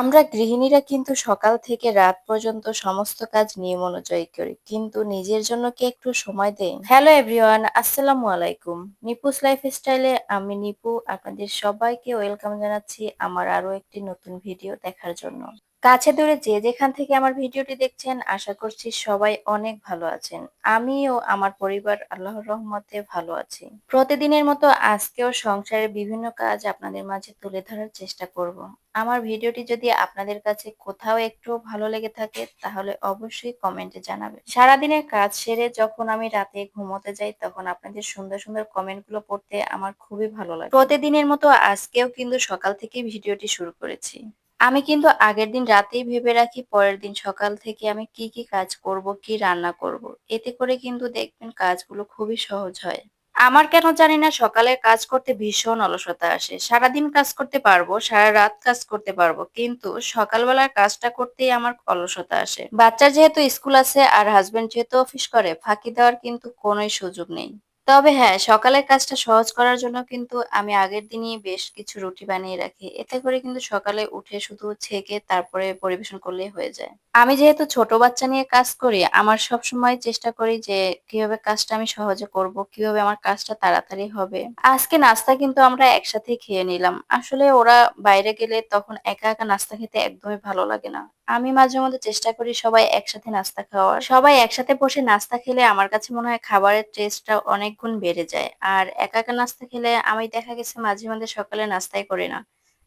আমরা গৃহিণীরা কিন্তু সকাল থেকে রাত পর্যন্ত সমস্ত কাজ নিয়ে মনোযোগী করি, কিন্তু নিজের জন্য কি একটু সময় দেই? হ্যালো এভরিওয়ান আসসালামু আলাইকুম। নিপুস লাইফ স্টাইলে আমি নিপু, আপনাদের সবাইকে ওয়েলকাম জানাচ্ছি আমার আরও একটি নতুন ভিডিও দেখার জন্য। কাছে দূরে যে যেখান থেকে আমার ভিডিওটি দেখছেন, আশা করছি সবাই অনেক ভালো আছেন। আমি ও আমার পরিবার আল্লাহর রহমতে ভালো আছি। প্রতিদিনের মতো আজকেও সংসারের বিভিন্ন কাজ আপনাদের মাঝে তুলে ধরার চেষ্টা করব। আমার ভিডিওটি যদি আপনাদের কাছে কোথাও একটু ভালো লেগে থাকে, তাহলে অবশ্যই কমেন্টে জানাবেন। সারাদিনের কাজ সেরে যখন আমি রাতে ঘুমোতে যাই, তখন আপনাদের সুন্দর সুন্দর কমেন্টগুলো পড়তে আমার খুবই ভালো লাগে। প্রতিদিনের মতো আজকেও কিন্তু সকাল থেকেই ভিডিওটি শুরু করেছি। আমি কিন্তু আগের দিন রাতেই ভেবে রাখি, পরের দিন সকাল থেকে আমি কি কি কাজ করব, কি রান্না করব। এতে করে কিন্তু দেখবেন কাজগুলো খুবই সহজ হয়। আমার কেন জানি না সকালে কাজ করতে ভীষণ অলসতা আসে। সারাদিন কাজ করতে পারব, সারা রাত কাজ করতে পারব, কিন্তু সকালবেলার কাজটা করতেই আমার অলসতা আসে। বাচ্চার যেহেতু স্কুল আছে আর হাজবেন্ড যেহেতু অফিস করে, ফাঁকি দেওয়ার কিন্তু কোনোই সুযোগ নেই। তবে হ্যাঁ সকালের কাজটা সহজ করার জন্য কিন্তু আমি আগের দিনই বেশ কিছু রুটি বানিয়ে রাখি। এতে করে কিন্তু সকালে উঠে শুধু ছেঁকে তারপরে পরিবেশন করলেই হয়ে যায়। আমি যেহেতু ছোট বাচ্চা নিয়ে কাজ করি, আমার সব সময় চেষ্টা করি যে কীভাবে কাজটা আমি সহজে করব, কীভাবে আমার কাজটা তাড়াতাড়ি হবে। আজকে নাস্তা কিন্তু আমরা একসাথে খেয়ে নিলাম। আসলে ওরা বাইরে গেলে তখন একা একা নাস্তা খেতে একদমই ভালো লাগে না। আমি মাঝে মধ্যে চেষ্টা করি সবাই একসাথে নাস্তা খাওয়ার। সবাই একসাথে বসে নাস্তা খেলে আমার কাছে মনে হয় খাবারের টেস্টটা অনেক গুণ বেড়ে যায়। আর একা একা নাস্তা খেলে আমি দেখা গেছে মাঝে মাঝে সকালে নাস্তাই করি না।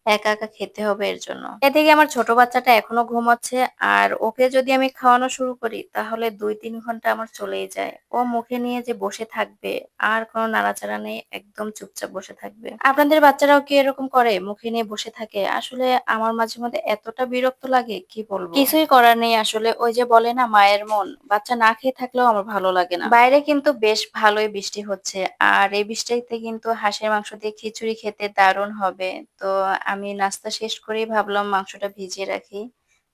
একা একা খেতে হবে এর জন্য। এদিকে আমার ছোট বাচ্চাটা এখনও ঘুমাচ্ছে আর ওকে যদি আমি খাওয়ানো শুরু করি, তাহলে দুই তিন ঘণ্টা আমার চলেই যায়। ও মুখে নিয়ে যে বসে থাকবে, আর কোনো নাড়াচাড়া নেই, একদম চুপচাপ বসে থাকবে। আপনাদের বাচ্চারাও কি এরকম করে, মুখে নিয়ে বসে থাকে? আসলে আমার মাঝে মধ্যে এতটা বিরক্ত লাগে, কি বলব? কিছুই করার নেই আসলে, ওই যে বলে না, মায়ের মন। বাচ্চা না খেয়ে থাকলেও আমার ভালো লাগে না। বাইরে কিন্তু বেশ ভালোই বৃষ্টি হচ্ছে, আর এই বৃষ্টিতে কিন্তু হাঁসের মাংস দিয়ে খিচুড়ি খেতে দারুণ হবে। তো আমি নাস্তা শেষ করেই ভাবলাম মাংসটা ভিজিয়ে রাখি।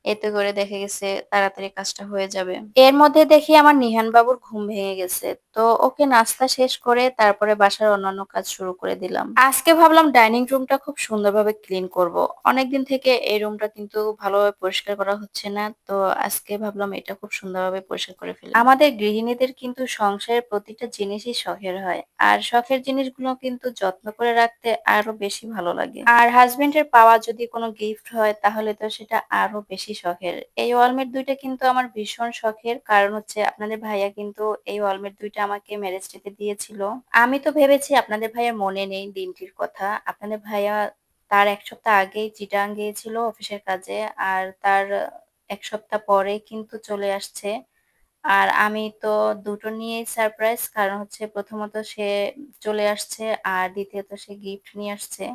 এতে করে দেখে গেছে তাড়াতাড়ি কাজটা হয়ে যাবে। এর মধ্যে দেখি আমার নিহান বাবুর ঘুম ভেঙে গেছে। তো ওকে নাস্তা শেষ করে তারপরে বাসার অন্যান্য কাজ শুরু করে দিলাম। আজকে ভাবলাম ডাইনিং রুমটা খুব সুন্দরভাবে ক্লিন করব। অনেকদিন থেকে এই রুমটা কিন্তু ভালোভাবে পরিষ্কার করা হচ্ছে না, তো আজকে ভাবলাম এটা খুব সুন্দরভাবে পরিষ্কার করে ফেলি। আমাদের গৃহিণীদের কিন্তু সংসারের প্রতিটা জিনিসই শখের হয়, আর শখের জিনিসগুলো কিন্তু যত্ন করে রাখতে আরও বেশি ভালো লাগে। আর হাজবেন্ডের পাওয়া যদি কোনো গিফট হয়, তাহলে তো সেটা আরও বেশি শখের। এই ওয়ালমেট দুইটা কিন্তু আমার ভীষণ শখের, কারণ হচ্ছে আপনাদের ভাইয়া কিন্তু এই ওয়ালমেট দুইটা আমাকে ম্যারেজ ডেতে দিয়েছিল। আমি তো ভেবেছি আপনাদের ভাইয়ার মনে নেই দিনটির কথা। আপনাদের ভাইয়া তার এক সপ্তাহ আগেই চিটাং গিয়েছিল অফিসের কাজে আর তার এক সপ্তাহ পরে কিন্তু চলে আসছে। আর আমি তো দুটো নিয়েই সারপ্রাইজ কারণ হচ্ছে প্রথমত সে চলে আসছে আর দ্বিতীয়ত সে গিফট নিয়ে আসছে।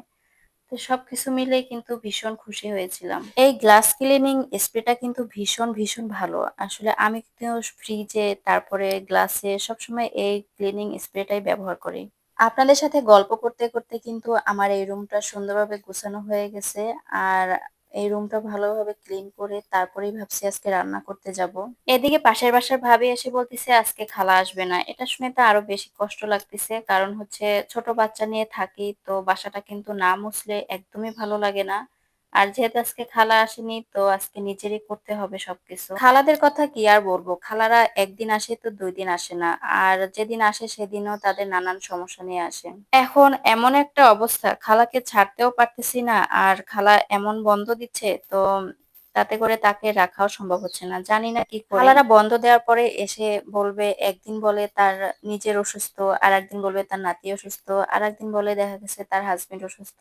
তো সবকিছু মিলে কিন্তু ভীষণ খুশি হয়েছিলাম। এই গ্লাস ক্লিনিং স্প্রেটা কিন্তু ভীষণ ভীষণ ভালো। আসলে আমি কিন্তু ফ্রিজে তারপরে গ্লাসে সবসময় এই ক্লিনিং স্প্রেটাই ব্যবহার করি। আপনাদের সাথে গল্প করতে করতে কিন্তু আমার এই রুমটা সুন্দরভাবে গোছানো হয়ে গেছে। আর এই রুমটা ভালোভাবে ক্লিন করে তারপরেই ভাবছি আজকে রান্না করতে যাব। এদিকে পাশের বাসার ভাবি এসে বলতেছে, আজকে খালা আসবে না। এটা শুনে তো আরও বেশি কষ্ট লাগতেছে, কারণ হচ্ছে ছোট বাচ্চা নিয়ে থাকি, তো বাসাটা কিন্তু না মুছলে একদমই ভালো লাগে না। আর যেহেতু আজকে খালা আসেনি, তো আজকে নিজেরই করতে হবে সবকিছু। খালাদের কথা কি আর বলব? খালারা একদিন আসে তো দুই দিন আসে না। আর যেদিন আসে সেদিনও তাদের নানান সমস্যা নিয়ে আসে। এখন এমন একটা অবস্থা, খালাকে ছাড়তেও পারতেছি না, আর খালা এমন বন্ধ দিচ্ছে, তো তাতে করে তাকে রাখাও সম্ভব হচ্ছে না। জানি না কি খালারা বন্ধ দেওয়ার পরে এসে বলবে, একদিন বলে তার নিজের অসুস্থ আর একদিন বলবে তার নাতি অসুস্থ আর একদিন বলে দেখা গেছে তার হাজবেন্ড অসুস্থ।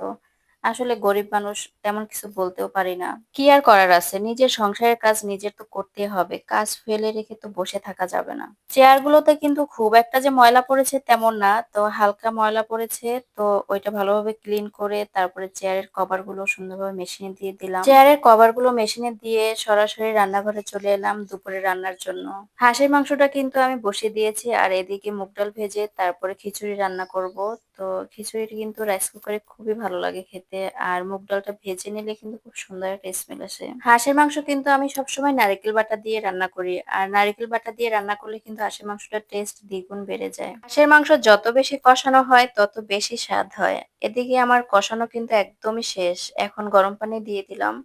আসলে গরিব মানুষ তেমন কিছু বলতেও পারি না। কি আর করার আছে? নিজের সংসারের কাজ নিজের তো করতে হবে। কাজ ফেলে রেখে তো বসে থাকা যাবে না। চেয়ার গুলোতে কিন্তু খুব একটা যে ময়লা পড়েছে তেমন না। তো হালকা ময়লা পড়েছে, তো ওইটা ভালোভাবে ক্লিন করে তারপরে চেয়ারের কভারগুলো সুন্দরভাবে মেশিনে দিয়ে দিলাম। চেয়ারের কভারগুলো মেশিনে দিয়ে সরাসরি রান্নাঘরে চলে এলাম দুপুরে রান্নার জন্য। হাঁসের মাংসটা কিন্তু আমি বসিয়ে দিয়েছি, আর এদিকে মুগ ডাল ভেজে তারপরে খিচুড়ি রান্না করব। তো খিচুড়িটা কিন্তু রাইস কুকারে খুবই ভালো লাগে খেতে। আর মুগ ডালটা ভেজে নিলে কিন্তু খুব সুন্দর একটা স্মেল আসে। হাঁসের মাংস কিন্তু আমি সবসময় নারিকেল বাটা দিয়ে রান্না করি। আর নারিকেল বাটা দিয়ে রান্না করলে কিন্তু হাঁসের মাংসটার টেস্ট দ্বিগুণ বেড়ে যায়। হাঁসের মাংস যত বেশি কষানো হয়, তত বেশি স্বাদ হয়। এদিকে আমার কষানো কিন্তু একদমই শেষ। এখন গরম পানি দিয়ে দিলাম।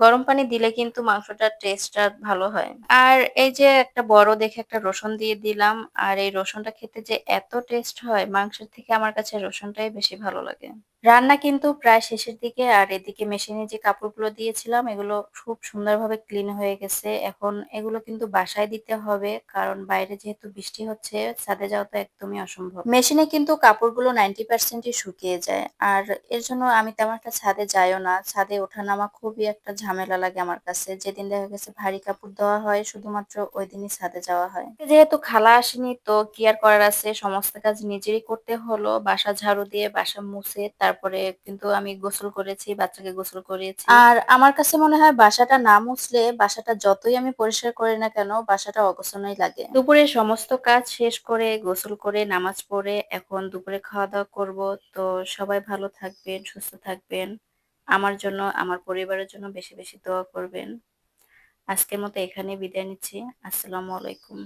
গরম পানি দিলে কিন্তু মাংসটার টেস্টটা ভালো হয়। আর এই যে একটা বড় দেখে একটা রসুন দিয়ে দিলাম। আর এই রসুনটা খেতে যে এত টেস্ট হয়, মাংসের থেকে আমার কাছে রসুনটাই বেশি ভালো লাগে। রান্না কিন্তু প্রায় শেষের দিকে আর এদিকে মেশিনে যে কাপড়গুলো দিয়েছিলাম, এগুলো খুব সুন্দরভাবে ক্লিন হয়ে গেছে। এখন এগুলো কিন্তু বাসায় দিতে হবে, কারণ বাইরে যেহেতু বৃষ্টি হচ্ছে, ছাদে যাওয়া তো একদমই অসম্ভব। মেশিনে কিন্তু কাপড়গুলো 90% ই শুকিয়ে যায়। আর এর জন্য আমি তেমন একটা ছাদে যাইও না। ছাদে ওঠা-নামা খুবই একটা ঝামেলা লাগে আমার কাছে। যেদিন দেখা গেছে ভারী কাপড় দেওয়া হয়, শুধুমাত্র ওই দিনই ছাদে যাওয়া হয়। যেহেতু খালা আসেনি, তো কি আর করার আছে সমস্ত কাজ নিজেরই করতে হলো। বাসা ঝাড়ু দিয়ে বাসা মুছে তারপরে কিন্তু আমি গোসল করেছি, বাচ্চাকে গোসল করিয়েছি। আর আমার কাছে মনে হয় বাসাটা না মুছলে বাসাটা যতই আমি পরিষ্কার করি না কেন বাসাটা অগোছালোই লাগে। দুপুরে সমস্ত কাজ শেষ করে গোসল করে নামাজ পড়ে এখন দুপুরে খাওয়া-দাওয়া করব। তো সবাই ভালো থাকবেন, সুস্থ থাকবেন। আমার জন্য, আমার পরিবারের জন্য বেশি, বেশি দোয়া করবেন। আজকের মতো এখানেই বিদায় নিচ্ছি। আসসালামু আলাইকুম।